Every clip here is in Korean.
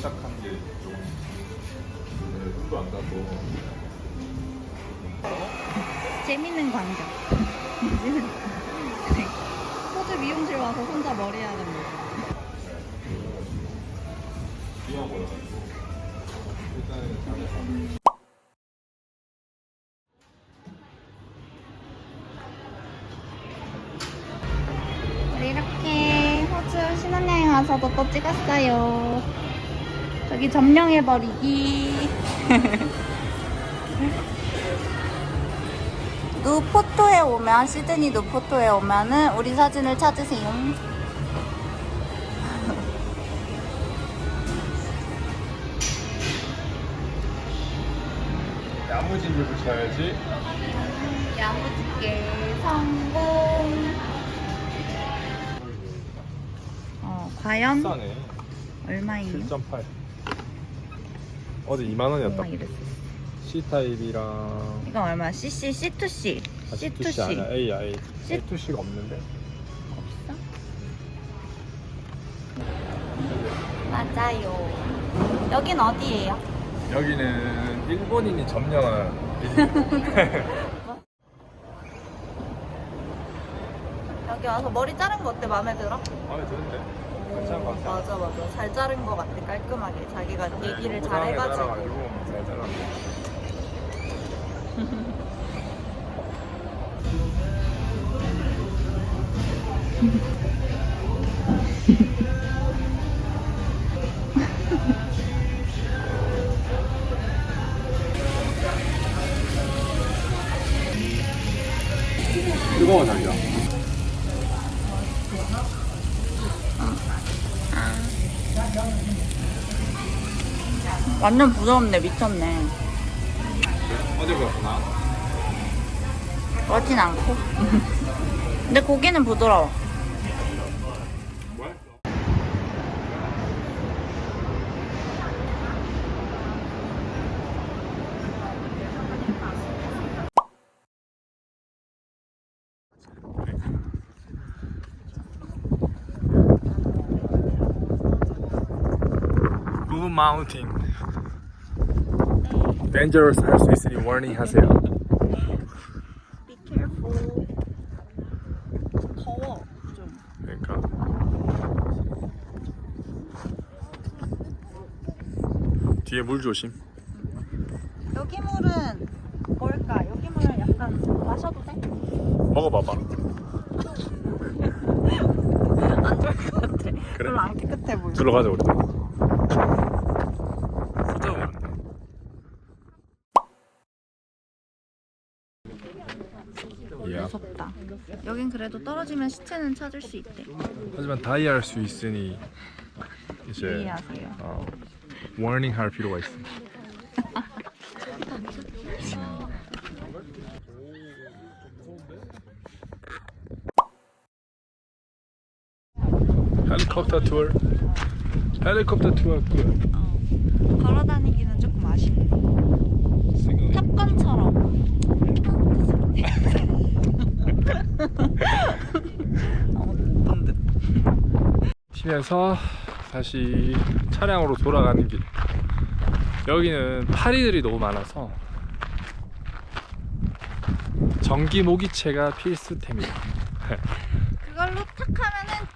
시작한 게 좀 흥도 안 가고. 재밌는 광경. 네. 호주 미용실 와서 혼자 머리 해야 됩니다 뛰어보여 일단 이렇게 호주 신혼여행 와서도 또 찍었어요. 저기 점령해버리기. 누포토에 오면, 시드니 누포토에 오면은 우리 사진을 찾으세요. 야무지게 붙여야지. 야무지게 성공. 어, 과연 싸네. 얼마예요? 7.8. 어제 2만 얼마 원이었다. 이랬어? C 타입이랑 이건 얼마? CC, C2C. 아, C2C 아니야. C2C. A야 A. C- C2C가 없는데. 없어? 맞아요. 여긴 어디예요? 여기는 일본인이 점령한 여기 와서 머리 자른 거 어때? 마음에 들어? 마음에 드는데. 괜찮은 것 같아. 맞아 맞아. 잘 자른 거 같아 깔끔하게. 자기가 얘기를 잘 모양에 해가지고 잘 잘랐 완전 부드럽네 미쳤네 어디 그렇구나. 그렇진 않고 근데 고기는 부드러워 뭐야? 구마운틴 Dangerous 할 수 있으니 warning 하세요. Be careful 더워 좀 그러니까 뒤에 물 조심. 여기 물은 뭘까? 여기 물은 약간 마셔도 돼? 먹어봐봐. 안 좋을 것 같아 별로 안 깨끗해 보여 들어가자 우리도. 찾아보면 돼. 이야. 무섭다 여긴 그래도 떨어지면 시체는 찾을 수 있대 하지만 다이할 수 있으니 이제 유의하세요 어, warning 할 필요가 있어. 헬리콥터 투어. 헬리콥터 투어 끝. 어. 걸어 다니기는 조금 아쉽네. 탑건처럼 아무것도 듯 팀에서 다시 차량으로 돌아가는 길. 여기는 파리들이 너무 많아서 전기 모기채가 필수템이다. 그걸로 탁 하면은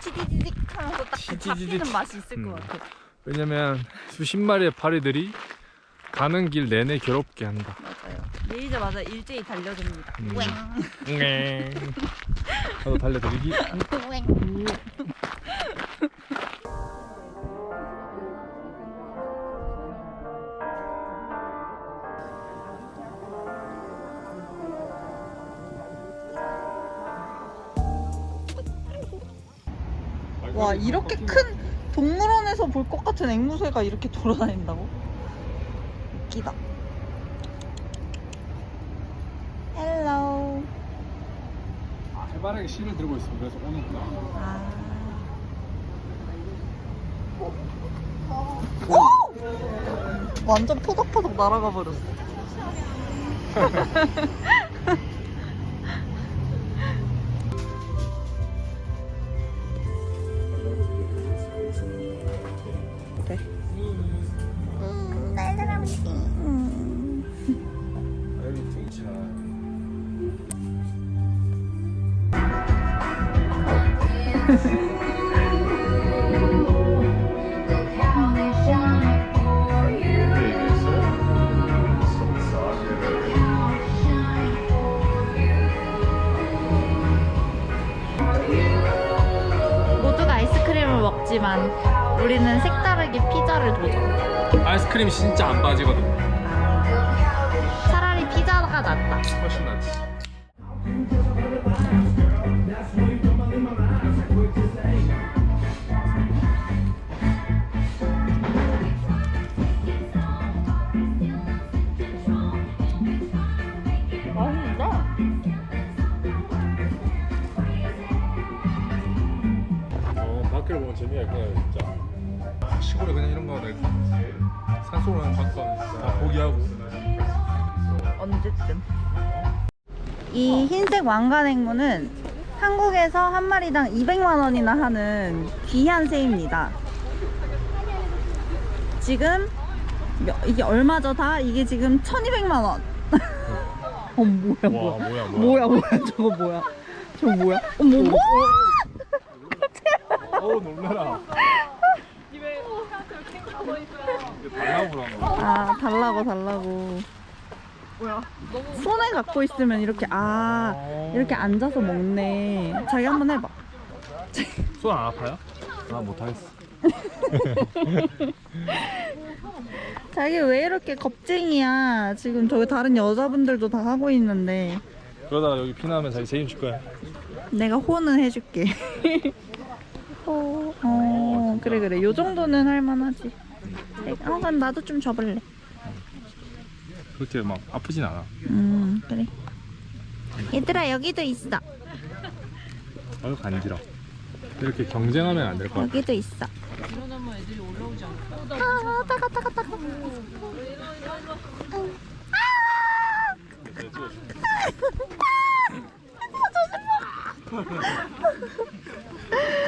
지디디딕 하면서 딱 지디디딕. 잡히는 맛이 있을 음. 것 같아 왜냐면 수십 마리의 파리들이 가는 길 내내 괴롭게 한다. 맞아요 내리자마자 일제히 달려듭니다 음. 웽. 네. 나도 달려드리기. 웽. 와 이렇게 큰 동물원에서 볼 것 같은 앵무새가 이렇게 돌아다닌다고? 웃기다. 헬로. 아, 해바라기 씨를 들고 있어. 그래서 오는구나. 아. 완전 포덕포덕 날아가 버렸어. 모두가 아이스크림을 먹지만 우리는 색다르게 피자를 도전. 아이스크림이 진짜 안 빠지거든. 차라리 피자가 낫다. 훨씬 낫지. 산소만 갖고 다 포기하고. 언제쯤. 이 흰색 왕관 앵무는 한국에서 한 마리당 200만 원이나 하는 귀한 새입니다. 지금 몇- 이게 얼마죠 다? 이게 지금 1200만 원. 어 뭐야 와 뭐야. 뭐야 뭐야 뭐야 저거 뭐야 저거 뭐야 어머 어우 놀래라. 달라고 거. 아 달라고 달라고 손에 갖고 있으면 이렇게 아 이렇게 앉아서 먹네 자기 한번 해봐 손안 아파요? 나 못하겠어. 자기 왜 이렇게 겁쟁이야 지금 저기 다른 여자분들도 다 하고 있는데 그러다가 여기 피나면 자기 책임질 거야. 내가 호는 해줄게 호. 어 그래 그래 요 정도는 할만하지 어 그럼 나도 좀 접을래 그렇게 막 아프진 않아. 음 그래 얘들아 여기도 있어 아유 간지러. 이렇게 경쟁하면 안 될 것 같아. 여기도 있어 아 따가 따가 따가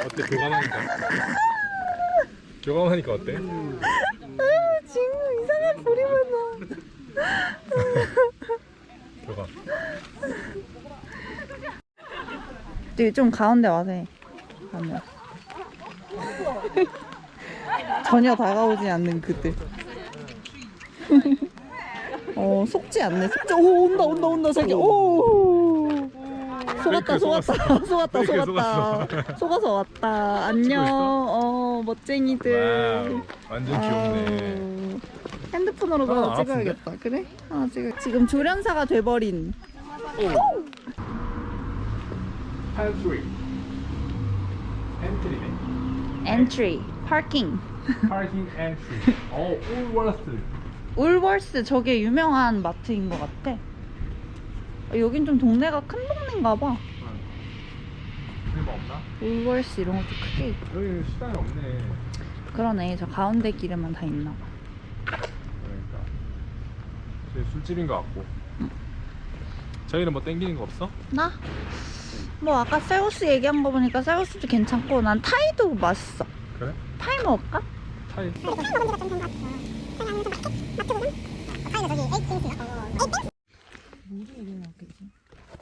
어때 교감하니까? 교감하니까 어때? 소리만 나 교감. 되게 좀 가운데 와서 해. 가면. 전혀 다가오지 않는 그들. 어, 속지 않네. 속지. 오, 온다, 온다, 온다, 자기. 오. 속았다, 속았다, 속았다, 속았다. 속아서 왔다. 안녕. 어, 멋쟁이들. 와우, 완전 귀엽네. 아우, 핸드폰으로 하나 도 찍어야겠다. 그래? 하나 찍어. 지금 조련사가 돼버린. 파킹. 파킹 엔트리. 어, 올월스. 울월스 저게 유명한 마트인 것 같아. 아, 여긴 좀 동네가 큰 동네인가 봐. 없나? 울월스 이런 것도 크게 있고. 여기 식당이 없네. 그러네. 저 가운데 길에만 다 있나 봐. 술집인 것 같고. 저희는 뭐 땡기는 거 없어? 나? 뭐 아까 쌀국수 얘기한 거 보니까 쌀국수도 괜찮고 난 타이도 맛있어. 그래? 타이 먹을까? 타이.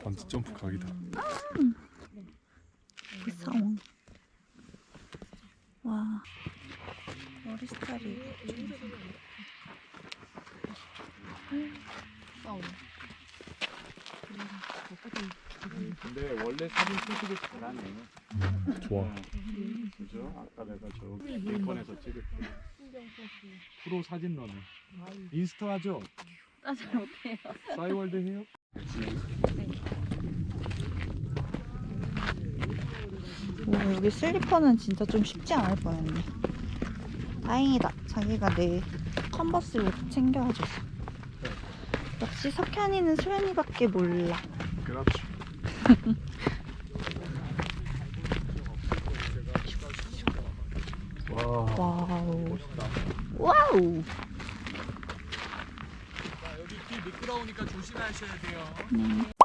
번지 점프 각이다. 불쌍. 와. 머리 스타일이. 근데 원래 사진 찍기도 잘하네. 좋아. 그죠? 아까 내가 저 링컨에서 찍을 때. 프로 사진러네. 인스타 하죠? 아, 잘 못해요. 싸이월드 해요? 오, 여기 슬리퍼는 진짜 좀 쉽지 않을 뻔했네. 다행이다. 자기가 내 컨버스를 챙겨줘서. 역시 석현이는 소연이밖에 몰라. 그렇지. 와. 와우. 멋있다. 와우. 여기 길 미끄러우니까 조심하셔야 돼요. 네.